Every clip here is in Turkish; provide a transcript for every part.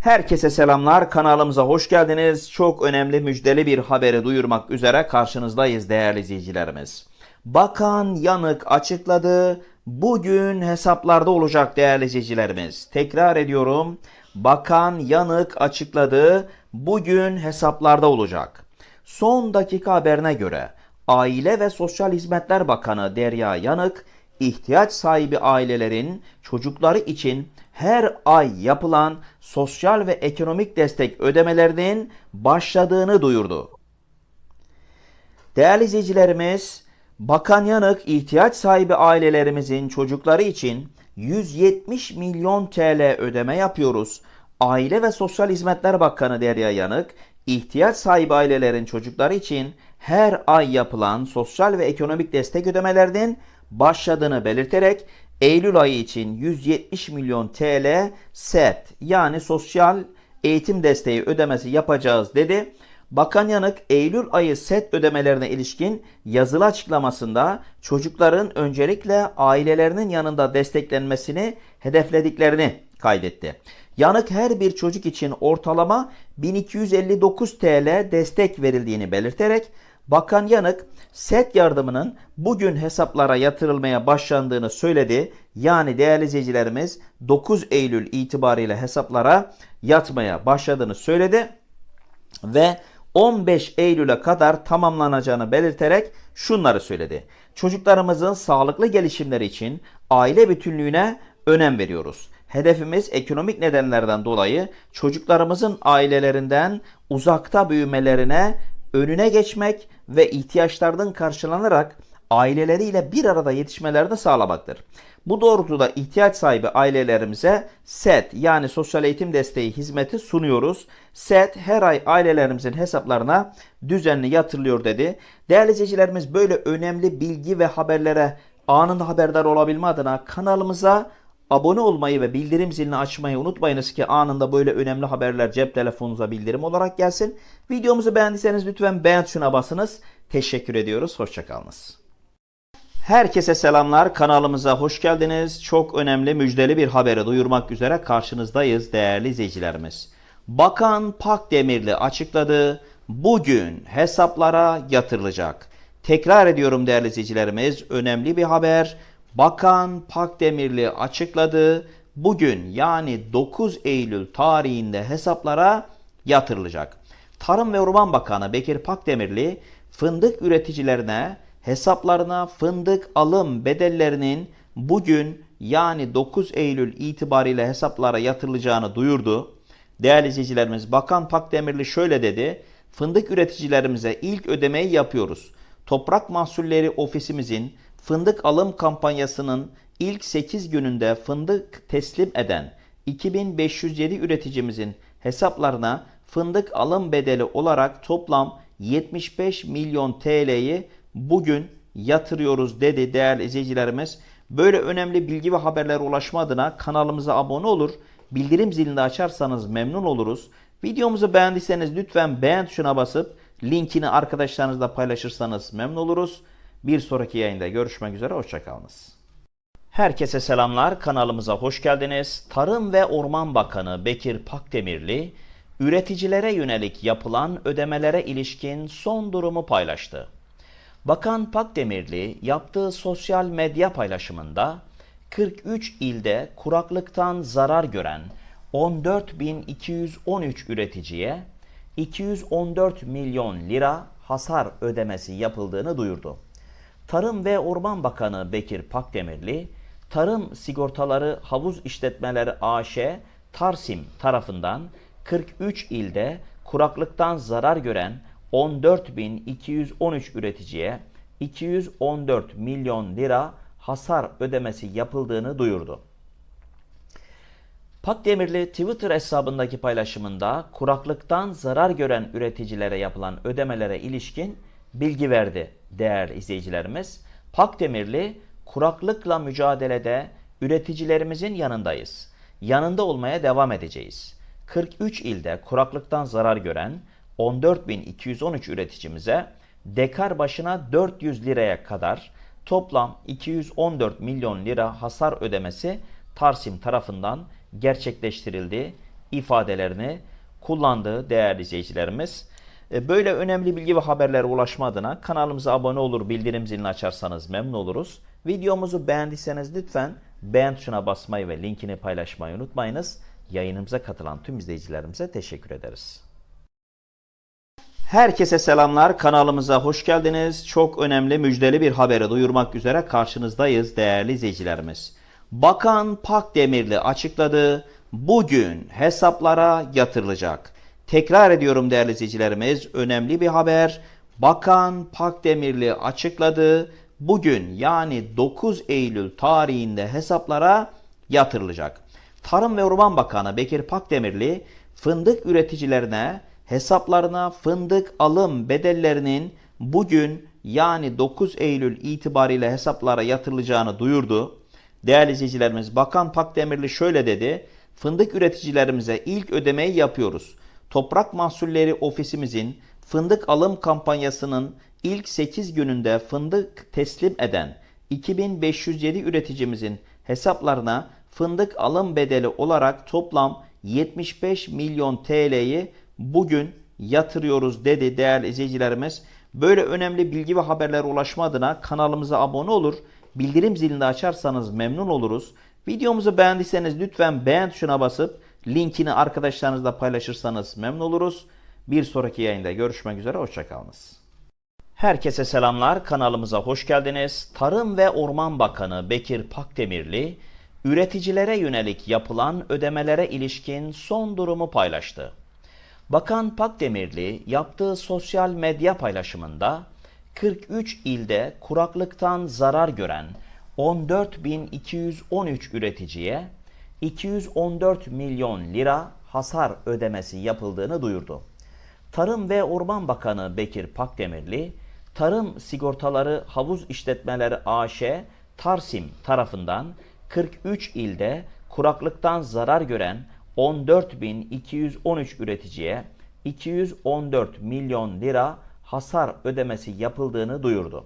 Herkese selamlar. Kanalımıza hoş geldiniz. Çok önemli müjdeli bir haberi duyurmak üzere karşınızdayız değerli izleyicilerimiz. Bakan Yanık açıkladı. Bugün hesaplarda olacak değerli izleyicilerimiz. Tekrar ediyorum. Bakan Yanık açıkladı. Bugün hesaplarda olacak. Son dakika haberine göre Aile ve Sosyal Hizmetler Bakanı Derya Yanık ihtiyaç sahibi ailelerin çocukları için her ay yapılan sosyal ve ekonomik destek ödemelerinin başladığını duyurdu. Değerli izleyicilerimiz, Bakan Yanık ihtiyaç sahibi ailelerimizin çocukları için 170 milyon TL ödeme yapıyoruz. Aile ve Sosyal Hizmetler Bakanı Derya Yanık, ihtiyaç sahibi ailelerin çocukları için her ay yapılan sosyal ve ekonomik destek ödemelerinin başladığını belirterek Eylül ayı için 170 milyon TL SET yani sosyal eğitim desteği ödemesi yapacağız dedi. Bakan Yanık Eylül ayı set ödemelerine ilişkin yazılı açıklamasında çocukların öncelikle ailelerinin yanında desteklenmesini hedeflediklerini kaydetti. Yanık her bir çocuk için ortalama 1259 TL destek verildiğini belirterek Bakan Yanık set yardımının bugün hesaplara yatırılmaya başlandığını söyledi. Yani değerli izleyicilerimiz 9 Eylül itibariyle hesaplara yatmaya başladığını söyledi ve 15 Eylül'e kadar tamamlanacağını belirterek şunları söyledi. Çocuklarımızın sağlıklı gelişimleri için aile bütünlüğüne önem veriyoruz. Hedefimiz ekonomik nedenlerden dolayı çocuklarımızın ailelerinden uzakta büyümelerine önüne geçmek ve ihtiyaçlarının karşılanarak aileleriyle bir arada yetişmelerini sağlamaktır. Bu doğrultuda ihtiyaç sahibi ailelerimize SET yani sosyal eğitim desteği hizmeti sunuyoruz. SET her ay ailelerimizin hesaplarına düzenli yatırılıyor dedi. Değerli izleyicilerimiz böyle önemli bilgi ve haberlere anında haberdar olabilme adına kanalımıza abone olmayı ve bildirim zilini açmayı unutmayınız ki anında böyle önemli haberler cep telefonunuza bildirim olarak gelsin. Videomuzu beğendiyseniz lütfen beğen tuşuna basınız. Teşekkür ediyoruz. Hoşçakalınız. Herkese selamlar. Kanalımıza hoş geldiniz. Çok önemli müjdeli bir haberi duyurmak üzere karşınızdayız değerli izleyicilerimiz. Bakan Pakdemirli açıkladı. Bugün hesaplara yatırılacak. Tekrar ediyorum değerli izleyicilerimiz. Önemli bir haber. Bakan Pakdemirli açıkladı. Bugün yani 9 Eylül tarihinde hesaplara yatırılacak. Tarım ve Orman Bakanı Bekir Pakdemirli fındık üreticilerine hesaplarına fındık alım bedellerinin bugün yani 9 Eylül itibariyle hesaplara yatırılacağını duyurdu. Değerli izleyicilerimiz Bakan Pakdemirli şöyle dedi. Fındık üreticilerimize ilk ödemeyi yapıyoruz. Toprak Mahsulleri Ofisimizin fındık alım kampanyasının ilk 8 gününde fındık teslim eden 2507 üreticimizin hesaplarına fındık alım bedeli olarak toplam 75 milyon TL'yi bugün yatırıyoruz dedi değerli izleyicilerimiz. Böyle önemli bilgi ve haberlere ulaşma adına kanalımıza abone olur, bildirim zilini açarsanız memnun oluruz. Videomuzu beğendiyseniz lütfen beğen tuşuna basıp linkini arkadaşlarınızla paylaşırsanız memnun oluruz. Bir sonraki yayında görüşmek üzere, hoşçakalınız. Herkese selamlar, kanalımıza hoş geldiniz. Tarım ve Orman Bakanı Bekir Pakdemirli, üreticilere yönelik yapılan ödemelere ilişkin son durumu paylaştı. Bakan Pakdemirli yaptığı sosyal medya paylaşımında 43 ilde kuraklıktan zarar gören 14.213 üreticiye 214 milyon lira hasar ödemesi yapıldığını duyurdu. Tarım ve Orman Bakanı Bekir Pakdemirli, Tarım Sigortaları Havuz İşletmeleri AŞ Tarsim tarafından 43 ilde kuraklıktan zarar gören 14.213 üreticiye 214 milyon lira hasar ödemesi yapıldığını duyurdu. Pakdemirli Twitter hesabındaki paylaşımında kuraklıktan zarar gören üreticilere yapılan ödemelere ilişkin bilgi verdi değerli izleyicilerimiz. Pakdemirli kuraklıkla mücadelede üreticilerimizin yanındayız. Yanında olmaya devam edeceğiz. 43 ilde kuraklıktan zarar gören 14.213 üreticimize dekar başına 400 liraya kadar toplam 214 milyon lira hasar ödemesi Tarsim tarafından gerçekleştirildi. ifadelerini kullandığı değerli izleyicilerimiz. E, Böyle önemli bilgi ve haberlere ulaşma adına kanalımıza abone olur, bildirim zilini açarsanız memnun oluruz. Videomuzu beğendiyseniz lütfen beğen tuşuna basmayı ve linkini paylaşmayı unutmayınız. Yayınımıza katılan tüm izleyicilerimize teşekkür ederiz. Herkese selamlar. Kanalımıza hoş geldiniz. Çok önemli müjdeli bir haberi duyurmak üzere karşınızdayız değerli izleyicilerimiz. Bakan Pakdemirli açıkladı. Bugün hesaplara yatırılacak. Tekrar ediyorum değerli izleyicilerimiz. Önemli bir haber. Bakan Pakdemirli açıkladı. Bugün yani 9 Eylül tarihinde hesaplara yatırılacak. Tarım ve Orman Bakanı Bekir Pakdemirli fındık üreticilerine hesaplarına fındık alım bedellerinin bugün yani 9 Eylül itibariyle hesaplara yatırılacağını duyurdu. Değerli izleyicilerimiz Bakan Pakdemirli şöyle dedi. Fındık üreticilerimize ilk ödemeyi yapıyoruz. Toprak Mahsulleri Ofisimizin fındık alım kampanyasının ilk 8 gününde fındık teslim eden 2507 üreticimizin hesaplarına fındık alım bedeli olarak toplam 75 milyon TL'yi bugün yatırıyoruz dedi değerli izleyicilerimiz. Böyle önemli bilgi ve haberlere ulaşma adına kanalımıza abone olur, bildirim zilini açarsanız memnun oluruz. Videomuzu beğendiyseniz lütfen beğen tuşuna basıp linkini arkadaşlarınızla paylaşırsanız memnun oluruz. Bir sonraki yayında görüşmek üzere, hoşçakalınız. Herkese selamlar. Kanalımıza hoş geldiniz. Tarım ve Orman Bakanı Bekir Pakdemirli, üreticilere yönelik yapılan ödemelere ilişkin son durumu paylaştı. Bakan Pakdemirli yaptığı sosyal medya paylaşımında 43 ilde kuraklıktan zarar gören 14.213 üreticiye 214 milyon lira hasar ödemesi yapıldığını duyurdu. Tarım ve Orman Bakanı Bekir Pakdemirli, Tarım Sigortaları Havuz İşletmeleri AŞ Tarsim tarafından 43 ilde kuraklıktan zarar gören 14.213 üreticiye 214 milyon lira hasar ödemesi yapıldığını duyurdu.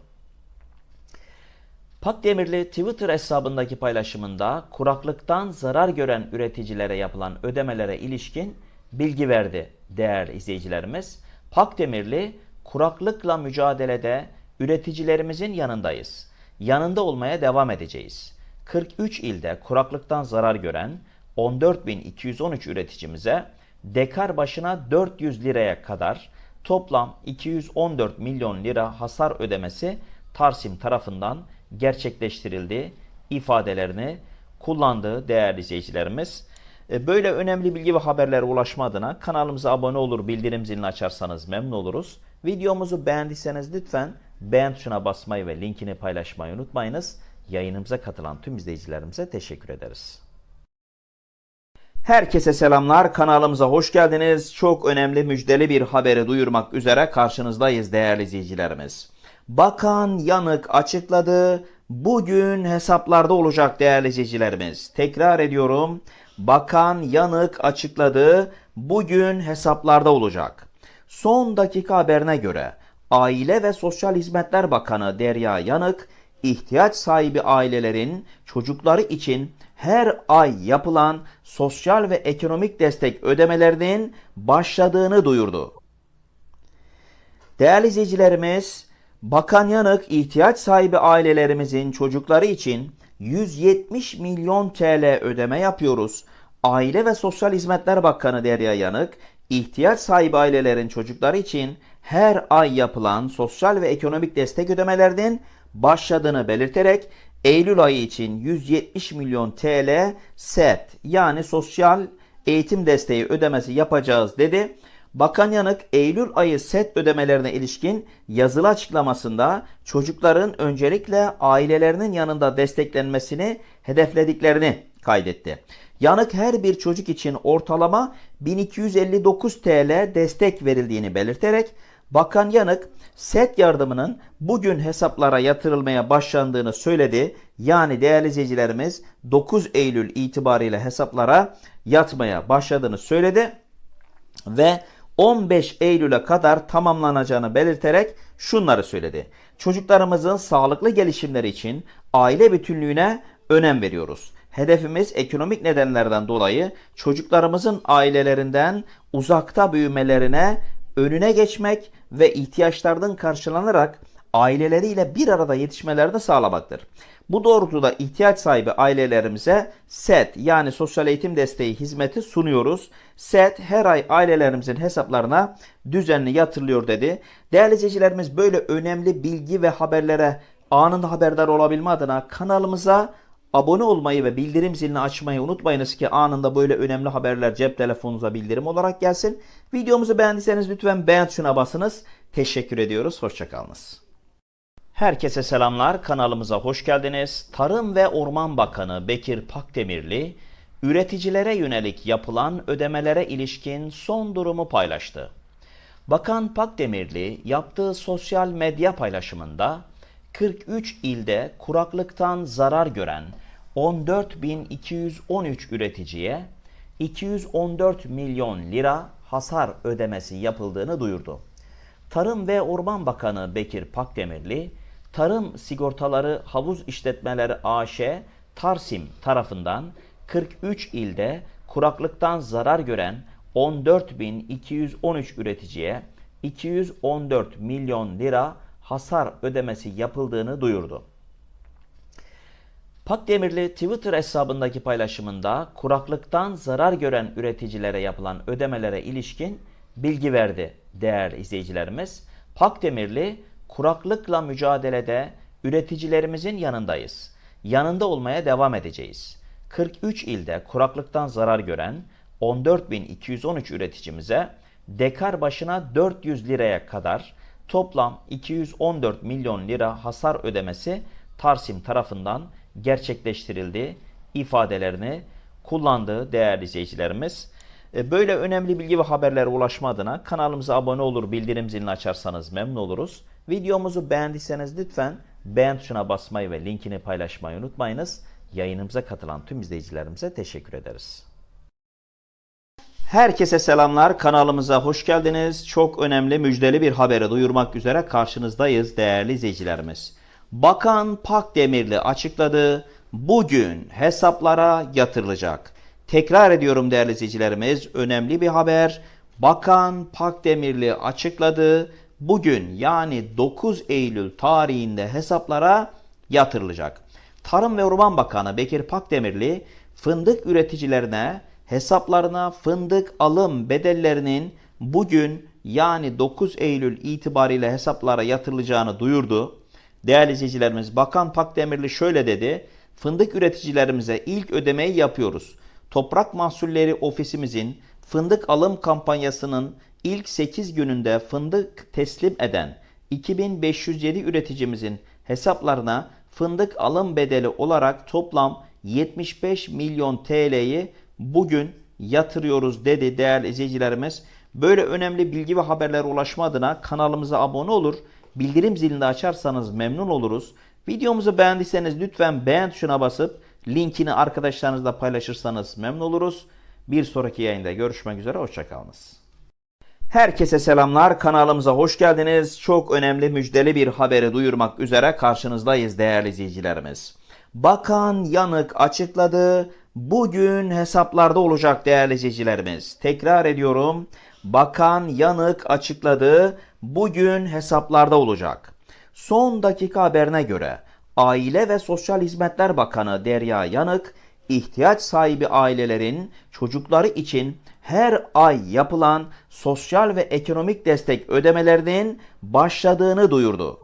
Pakdemirli Twitter hesabındaki paylaşımında kuraklıktan zarar gören üreticilere yapılan ödemelere ilişkin bilgi verdi değerli izleyicilerimiz. Pakdemirli kuraklıkla mücadelede üreticilerimizin yanındayız. Yanında olmaya devam edeceğiz. 43 ilde kuraklıktan zarar gören 14.213 üreticimize dekar başına 400 liraya kadar toplam 214 milyon lira hasar ödemesi Tarsim tarafından gerçekleştirildi ifadelerini kullandığı değerli izleyicilerimiz. E, Böyle önemli bilgi ve haberlere ulaşma adına kanalımıza abone olur, bildirim zilini açarsanız memnun oluruz. Videomuzu beğendiyseniz lütfen beğen tuşuna basmayı ve linkini paylaşmayı unutmayınız. Yayınımıza katılan tüm izleyicilerimize teşekkür ederiz. Herkese selamlar. Kanalımıza hoş geldiniz. Çok önemli müjdeli bir haberi duyurmak üzere karşınızdayız değerli izleyicilerimiz. Bakan Yanık açıkladı. Bugün hesaplarda olacak değerli izleyicilerimiz. Tekrar ediyorum. Bakan Yanık açıkladı. Bugün hesaplarda olacak. Son dakika haberine göre Aile ve Sosyal Hizmetler Bakanı Derya Yanık ihtiyaç sahibi ailelerin çocukları için her ay yapılan sosyal ve ekonomik destek ödemelerinin başladığını duyurdu. Değerli izleyicilerimiz, Bakan Yanık ihtiyaç sahibi ailelerimizin çocukları için 170 milyon TL ödeme yapıyoruz. Aile ve Sosyal Hizmetler Bakanı Derya Yanık, ihtiyaç sahibi ailelerin çocukları için her ay yapılan sosyal ve ekonomik destek ödemelerinin başladığını belirterek Eylül ayı için 170 milyon TL SET yani sosyal eğitim desteği ödemesi yapacağız dedi. Bakan Yanık Eylül ayı set ödemelerine ilişkin yazılı açıklamasında çocukların öncelikle ailelerinin yanında desteklenmesini hedeflediklerini kaydetti. Yanık her bir çocuk için ortalama 1259 TL destek verildiğini belirterek Bakan Yanık set yardımının bugün hesaplara yatırılmaya başlandığını söyledi. Yani değerli izleyicilerimiz 9 Eylül itibariyle hesaplara yatmaya başladığını söyledi ve 15 Eylül'e kadar tamamlanacağını belirterek şunları söyledi. Çocuklarımızın sağlıklı gelişimleri için aile bütünlüğüne önem veriyoruz. Hedefimiz ekonomik nedenlerden dolayı çocuklarımızın ailelerinden uzakta büyümelerine önüne geçmek ve ihtiyaçlarının karşılanarak aileleriyle bir arada yetişmelerini sağlamaktır. Bu doğrultuda ihtiyaç sahibi ailelerimize SET yani sosyal eğitim desteği hizmeti sunuyoruz. SET her ay ailelerimizin hesaplarına düzenli yatırılıyor dedi. Değerli izleyicilerimiz böyle önemli bilgi ve haberlere anında haberdar olabilme adına kanalımıza abone olmayı ve bildirim zilini açmayı unutmayınız ki anında böyle önemli haberler cep telefonunuza bildirim olarak gelsin. Videomuzu beğendiyseniz lütfen beğen tuşuna basınız. Teşekkür ediyoruz. Hoşçakalınız. Herkese selamlar. Kanalımıza hoş geldiniz. Tarım ve Orman Bakanı Bekir Pakdemirli, üreticilere yönelik yapılan ödemelere ilişkin son durumu paylaştı. Bakan Pakdemirli yaptığı sosyal medya paylaşımında 43 ilde kuraklıktan zarar gören 14.213 üreticiye 214 milyon lira hasar ödemesi yapıldığını duyurdu. Tarım ve Orman Bakanı Bekir Pakdemirli, Tarım Sigortaları Havuz İşletmeleri AŞ Tarsim tarafından 43 ilde kuraklıktan zarar gören 14.213 üreticiye 214 milyon lira hasar ödemesi yapıldığını duyurdu. Pakdemirli Twitter hesabındaki paylaşımında kuraklıktan zarar gören üreticilere yapılan ödemelere ilişkin bilgi verdi değerli izleyicilerimiz. Pakdemirli kuraklıkla mücadelede üreticilerimizin yanındayız. Yanında olmaya devam edeceğiz. 43 ilde kuraklıktan zarar gören 14.213 üreticimize dekar başına 400 liraya kadar toplam 214 milyon lira hasar ödemesi Tarsim tarafından gerçekleştirildi ifadelerini kullandığı değerli izleyicilerimiz. E, Böyle önemli bilgi ve haberlere ulaşma adına kanalımıza abone olur, bildirim zilini açarsanız memnun oluruz. Videomuzu beğendiyseniz lütfen beğen tuşuna basmayı ve linkini paylaşmayı unutmayınız. Yayınımıza katılan tüm izleyicilerimize teşekkür ederiz. Herkese selamlar. Kanalımıza hoş geldiniz. Çok önemli müjdeli bir haberi duyurmak üzere karşınızdayız değerli izleyicilerimiz. Bakan Pakdemirli açıkladı. Bugün hesaplara yatırılacak. Tekrar ediyorum değerli izleyicilerimiz. Önemli bir haber. Bakan Pakdemirli açıkladı. Bugün yani 9 Eylül tarihinde hesaplara yatırılacak. Tarım ve Orman Bakanı Bekir Pakdemirli fındık üreticilerine hesaplarına fındık alım bedellerinin bugün yani 9 Eylül itibariyle hesaplara yatırılacağını duyurdu. Değerli izleyicilerimiz Bakan Pakdemirli şöyle dedi. Fındık üreticilerimize ilk ödemeyi yapıyoruz. Toprak Mahsulleri Ofisimizin fındık alım kampanyasının ilk 8 gününde fındık teslim eden 2507 üreticimizin hesaplarına fındık alım bedeli olarak toplam 75 milyon TL'yi bugün yatırıyoruz dedi değerli izleyicilerimiz. Böyle önemli bilgi ve haberlere ulaşma adına kanalımıza abone olur, bildirim zilini açarsanız memnun oluruz. Videomuzu beğendiyseniz lütfen beğen tuşuna basıp linkini arkadaşlarınızla paylaşırsanız memnun oluruz. Bir sonraki yayında görüşmek üzere, hoşçakalınız. Herkese selamlar. Kanalımıza hoş geldiniz. Çok önemli müjdeli bir haberi duyurmak üzere karşınızdayız değerli izleyicilerimiz. Bakan Yanık açıkladı. Bugün hesaplarda olacak değerli izleyicilerimiz. Tekrar ediyorum. Bakan Yanık açıkladı. Bugün hesaplarda olacak. Son dakika haberine göre Aile ve Sosyal Hizmetler Bakanı Derya Yanık ihtiyaç sahibi ailelerin çocukları için her ay yapılan sosyal ve ekonomik destek ödemelerinin başladığını duyurdu.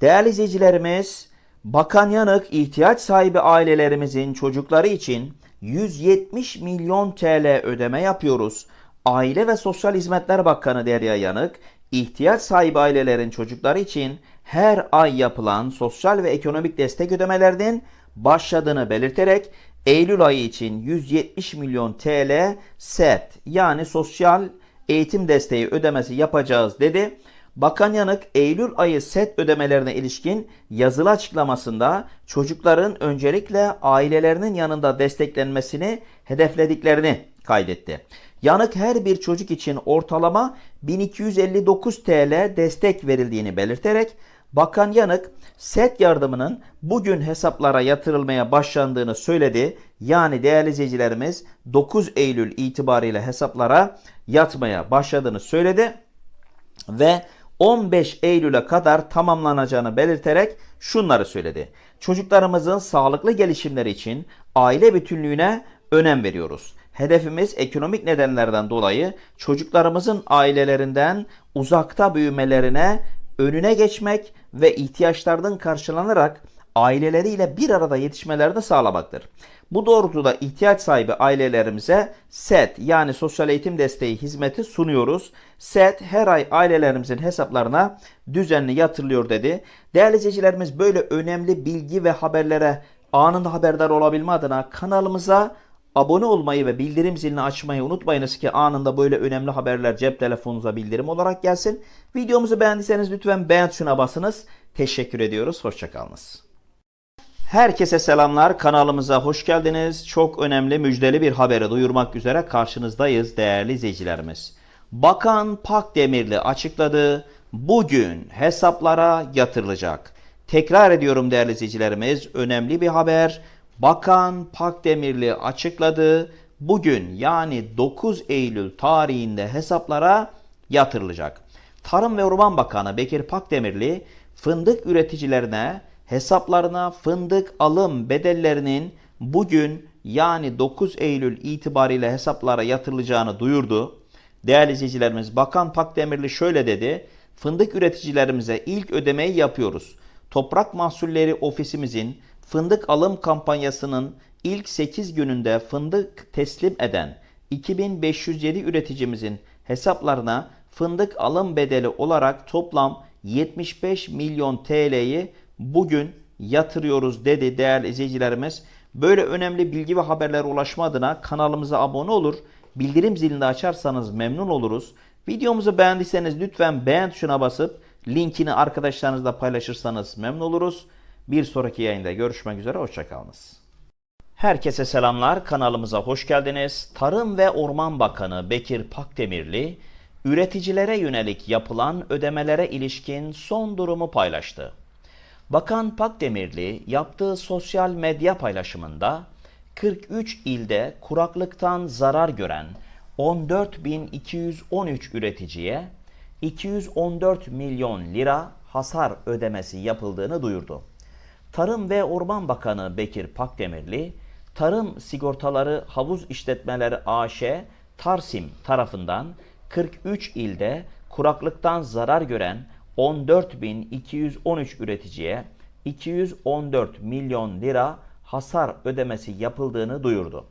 Değerli izleyicilerimiz, Bakan Yanık ihtiyaç sahibi ailelerimizin çocukları için 170 milyon TL ödeme yapıyoruz. Aile ve Sosyal Hizmetler Bakanı Derya Yanık, ihtiyaç sahibi ailelerin çocukları için her ay yapılan sosyal ve ekonomik destek ödemelerinin başladığını belirterek Eylül ayı için 170 milyon TL SET yani sosyal eğitim desteği ödemesi yapacağız dedi. Bakan Yanık Eylül ayı set ödemelerine ilişkin yazılı açıklamasında çocukların öncelikle ailelerinin yanında desteklenmesini hedeflediklerini kaydetti. Yanık her bir çocuk için ortalama 1259 TL destek verildiğini belirterek Bakan Yanık set yardımının bugün hesaplara yatırılmaya başlandığını söyledi. Yani değerli izleyicilerimiz 9 Eylül itibariyle hesaplara yatmaya başladığını söyledi ve 15 Eylül'e kadar tamamlanacağını belirterek şunları söyledi. Çocuklarımızın sağlıklı gelişimleri için aile bütünlüğüne önem veriyoruz. Hedefimiz ekonomik nedenlerden dolayı çocuklarımızın ailelerinden uzakta büyümelerine önüne geçmek ve ihtiyaçlarının karşılanarak aileleriyle bir arada yetişmelerini sağlamaktır. Bu doğrultuda ihtiyaç sahibi ailelerimize SET yani sosyal eğitim desteği hizmeti sunuyoruz. SET her ay ailelerimizin hesaplarına düzenli yatırılıyor dedi. Değerli izleyicilerimiz böyle önemli bilgi ve haberlere anında haberdar olabilme adına kanalımıza abone olmayı ve bildirim zilini açmayı unutmayınız ki anında böyle önemli haberler cep telefonunuza bildirim olarak gelsin. Videomuzu beğendiyseniz lütfen beğen tuşuna basınız. Teşekkür ediyoruz. Hoşçakalınız. Herkese selamlar. Kanalımıza hoş geldiniz. Çok önemli müjdeli bir haberi duyurmak üzere karşınızdayız değerli izleyicilerimiz. Bakan Pakdemirli açıkladı. Bugün hesaplara yatırılacak. Tekrar ediyorum değerli izleyicilerimiz. Önemli bir haber. Bakan Pakdemirli açıkladı. Bugün yani 9 Eylül tarihinde hesaplara yatırılacak. Tarım ve Orman Bakanı Bekir Pakdemirli fındık üreticilerine hesaplarına fındık alım bedellerinin bugün yani 9 Eylül itibariyle hesaplara yatırılacağını duyurdu. Değerli izleyicilerimiz Bakan Pakdemirli şöyle dedi. Fındık üreticilerimize ilk ödemeyi yapıyoruz. Toprak Mahsulleri Ofisimizin fındık alım kampanyasının ilk 8 gününde fındık teslim eden 2507 üreticimizin hesaplarına fındık alım bedeli olarak toplam 75 milyon TL'yi bugün yatırıyoruz dedi değerli izleyicilerimiz. Böyle önemli bilgi ve haberlere ulaşma adına kanalımıza abone olur, bildirim zilini açarsanız memnun oluruz. Videomuzu beğendiyseniz lütfen beğen tuşuna basıp linkini arkadaşlarınızla paylaşırsanız memnun oluruz. Bir sonraki yayında görüşmek üzere, hoşçakalınız. Herkese selamlar, kanalımıza hoş geldiniz. Tarım ve Orman Bakanı Bekir Pakdemirli, üreticilere yönelik yapılan ödemelere ilişkin son durumu paylaştı. Bakan Pakdemirli yaptığı sosyal medya paylaşımında 43 ilde kuraklıktan zarar gören 14.213 üreticiye 214 milyon lira hasar ödemesi yapıldığını duyurdu. Tarım ve Orman Bakanı Bekir Pakdemirli, Tarım Sigortaları Havuz İşletmeleri AŞ Tarsim tarafından 43 ilde kuraklıktan zarar gören 14.213 üreticiye 214 milyon lira hasar ödemesi yapıldığını duyurdu.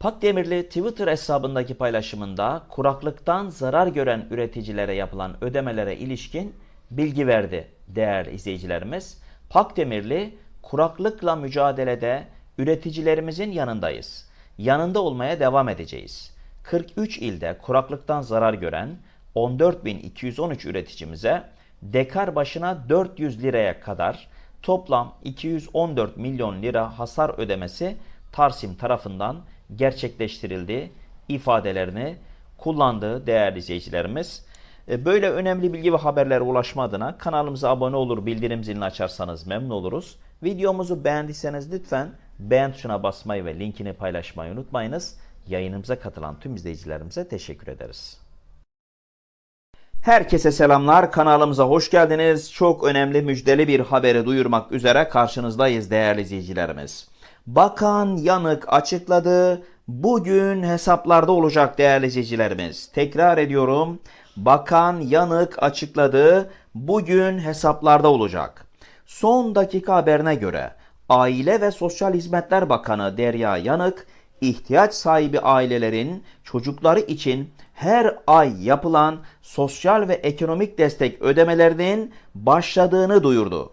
Pakdemirli Twitter hesabındaki paylaşımında kuraklıktan zarar gören üreticilere yapılan ödemelere ilişkin bilgi verdi değerli izleyicilerimiz. Pakdemirli kuraklıkla mücadelede üreticilerimizin yanındayız. Yanında olmaya devam edeceğiz. 43 ilde kuraklıktan zarar gören 14.213 üreticimize dekar başına 400 liraya kadar toplam 214 milyon lira hasar ödemesi Tarsim tarafından gerçekleştirildi ifadelerini kullandığı değerli izleyicilerimiz. E, böyle önemli bilgi ve haberlere ulaşma adına kanalımıza abone olur, bildirim zilini açarsanız memnun oluruz. Videomuzu beğendiyseniz lütfen beğen tuşuna basmayı ve linkini paylaşmayı unutmayınız. Yayınımıza katılan tüm izleyicilerimize teşekkür ederiz. Herkese selamlar. Kanalımıza hoş geldiniz. Çok önemli müjdeli bir haberi duyurmak üzere karşınızdayız değerli izleyicilerimiz. Bakan Yanık açıkladı. Bugün hesaplarda olacak değerli izleyicilerimiz. Tekrar ediyorum. Bakan Yanık açıkladı. Bugün hesaplarda olacak. Son dakika haberine göre Aile ve Sosyal Hizmetler Bakanı Derya Yanık ihtiyaç sahibi ailelerin çocukları için her ay yapılan sosyal ve ekonomik destek ödemelerinin başladığını duyurdu.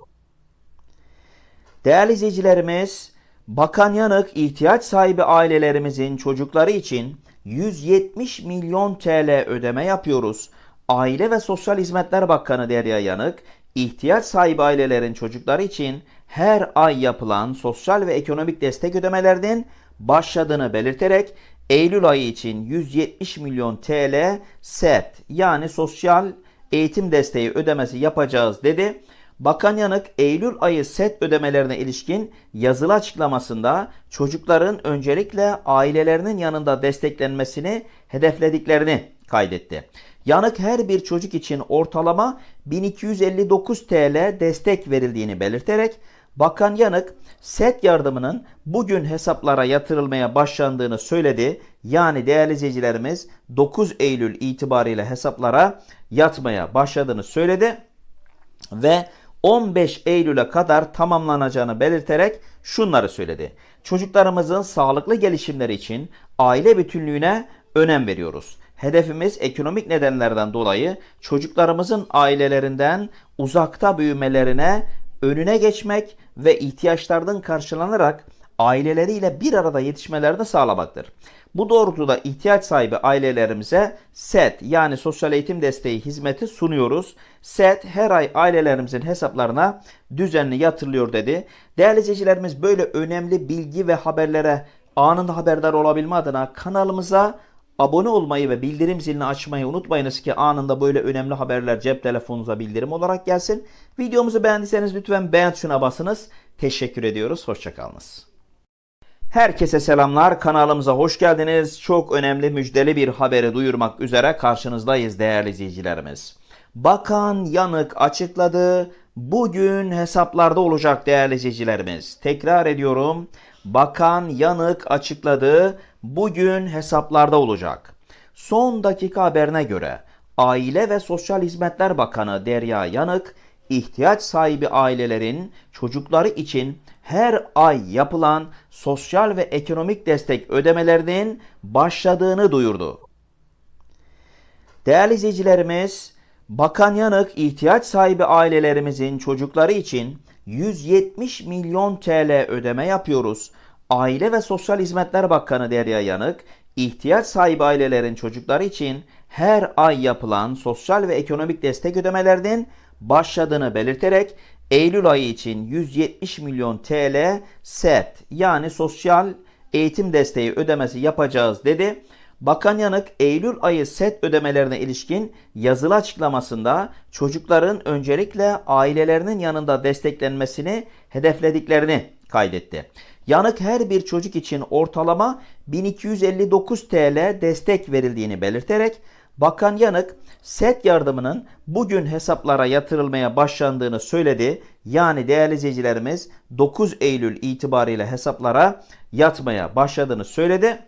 Değerli izleyicilerimiz, Bakan Yanık ihtiyaç sahibi ailelerimizin çocukları için 170 milyon TL ödeme yapıyoruz. Aile ve Sosyal Hizmetler Bakanı Derya Yanık, ihtiyaç sahibi ailelerin çocukları için her ay yapılan sosyal ve ekonomik destek ödemelerinin başladığını belirterek Eylül ayı için 170 milyon TL SET yani sosyal eğitim desteği ödemesi yapacağız dedi. Bakan Yanık Eylül ayı set ödemelerine ilişkin yazılı açıklamasında çocukların öncelikle ailelerinin yanında desteklenmesini hedeflediklerini kaydetti. Yanık her bir çocuk için ortalama 1259 TL destek verildiğini belirterek Bakan Yanık set yardımının bugün hesaplara yatırılmaya başlandığını söyledi. Yani değerli izleyicilerimiz 9 Eylül itibariyle hesaplara yatmaya başladığını söyledi ve 15 Eylül'e kadar tamamlanacağını belirterek şunları söyledi. Çocuklarımızın sağlıklı gelişimleri için aile bütünlüğüne önem veriyoruz. Hedefimiz ekonomik nedenlerden dolayı çocuklarımızın ailelerinden uzakta büyümelerine önüne geçmek ve ihtiyaçlarının karşılanarak aileleriyle bir arada yetişmelerini sağlamaktır. Bu doğrultuda ihtiyaç sahibi ailelerimize SET yani sosyal eğitim desteği hizmeti sunuyoruz. SET her ay ailelerimizin hesaplarına düzenli yatırılıyor dedi. Değerli izleyicilerimiz böyle önemli bilgi ve haberlere anında haberdar olabilme adına kanalımıza abone olmayı ve bildirim zilini açmayı unutmayınız ki anında böyle önemli haberler cep telefonunuza bildirim olarak gelsin. Videomuzu beğendiyseniz lütfen beğen tuşuna basınız. Teşekkür ediyoruz. Hoşçakalınız. Herkese selamlar. Kanalımıza hoş geldiniz. Çok önemli müjdeli bir haberi duyurmak üzere karşınızdayız değerli izleyicilerimiz. Bakan Yanık açıkladı. Bugün hesaplarda olacak değerli izleyicilerimiz. Tekrar ediyorum. Bakan Yanık açıkladı. Bugün hesaplarda olacak. Son dakika haberine göre Aile ve Sosyal Hizmetler Bakanı Derya Yanık ihtiyaç sahibi ailelerin çocukları için her ay yapılan sosyal ve ekonomik destek ödemelerinin başladığını duyurdu. Değerli izleyicilerimiz, Bakan Yanık ihtiyaç sahibi ailelerimizin çocukları için 170 milyon TL ödeme yapıyoruz. Aile ve Sosyal Hizmetler Bakanı Derya Yanık, ihtiyaç sahibi ailelerin çocukları için her ay yapılan sosyal ve ekonomik destek ödemelerinin başladığını belirterek Eylül ayı için 170 milyon TL SET yani sosyal eğitim desteği ödemesi yapacağız dedi. Bakan Yanık Eylül ayı set ödemelerine ilişkin yazılı açıklamasında çocukların öncelikle ailelerinin yanında desteklenmesini hedeflediklerini kaydetti. Yanık her bir çocuk için ortalama 1259 TL destek verildiğini belirterek Bakan Yanık set yardımının bugün hesaplara yatırılmaya başlandığını söyledi. Yani değerli izleyicilerimiz 9 Eylül itibariyle hesaplara yatmaya başladığını söyledi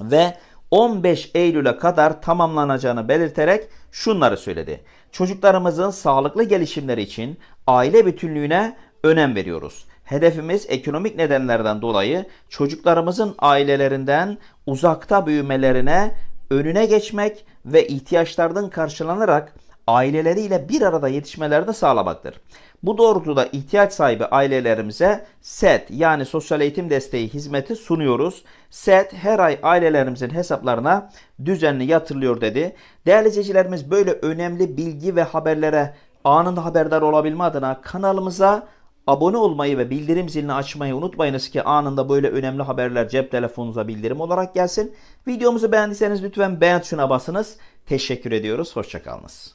ve 15 Eylül'e kadar tamamlanacağını belirterek şunları söyledi. Çocuklarımızın sağlıklı gelişimleri için aile bütünlüğüne önem veriyoruz. Hedefimiz ekonomik nedenlerden dolayı çocuklarımızın ailelerinden uzakta büyümelerine önüne geçmek ve ihtiyaçlarının karşılanarak aileleriyle bir arada yetişmelerini sağlamaktır. Bu doğrultuda ihtiyaç sahibi ailelerimize SET yani sosyal eğitim desteği hizmeti sunuyoruz. SET her ay ailelerimizin hesaplarına düzenli yatırılıyor dedi. Değerli izleyicilerimiz böyle önemli bilgi ve haberlere anında haberdar olabilme adına kanalımıza abone olmayı ve bildirim zilini açmayı unutmayınız ki anında böyle önemli haberler cep telefonunuza bildirim olarak gelsin. Videomuzu beğendiyseniz lütfen beğen tuşuna basınız. Teşekkür ediyoruz. Hoşçakalınız.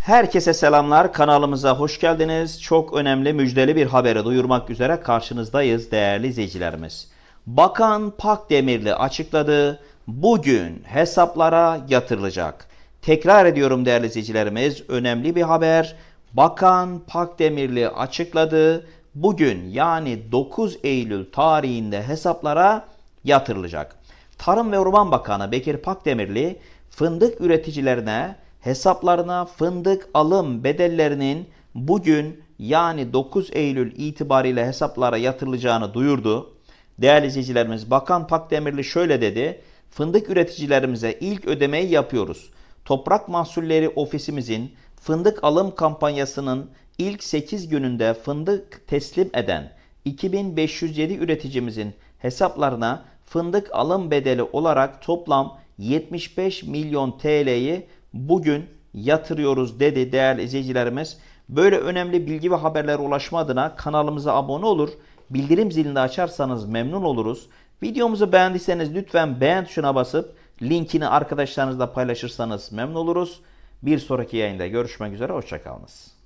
Herkese selamlar. Kanalımıza hoş geldiniz. Çok önemli müjdeli bir haberi duyurmak üzere karşınızdayız değerli izleyicilerimiz. Bakan Pakdemirli açıkladı. Bugün hesaplara yatırılacak. Tekrar ediyorum değerli izleyicilerimiz. Önemli bir haber. Bakan Pakdemirli açıkladı. Bugün yani 9 Eylül tarihinde hesaplara yatırılacak. Tarım ve Orman Bakanı Bekir Pakdemirli fındık üreticilerine hesaplarına fındık alım bedellerinin bugün yani 9 Eylül itibariyle hesaplara yatırılacağını duyurdu. Değerli izleyicilerimiz Bakan Pakdemirli şöyle dedi. Fındık üreticilerimize ilk ödemeyi yapıyoruz. Toprak Mahsulleri Ofisimizin fındık alım kampanyasının ilk 8 gününde fındık teslim eden 2507 üreticimizin hesaplarına fındık alım bedeli olarak toplam 75 milyon TL'yi bugün yatırıyoruz dedi değerli izleyicilerimiz. Böyle önemli bilgi ve haberlere ulaşma adına kanalımıza abone olur, bildirim zilini açarsanız memnun oluruz. Videomuzu beğendiyseniz lütfen beğen tuşuna basıp linkini arkadaşlarınızla paylaşırsanız memnun oluruz. Bir sonraki yayında görüşmek üzere. Hoşçakalınız.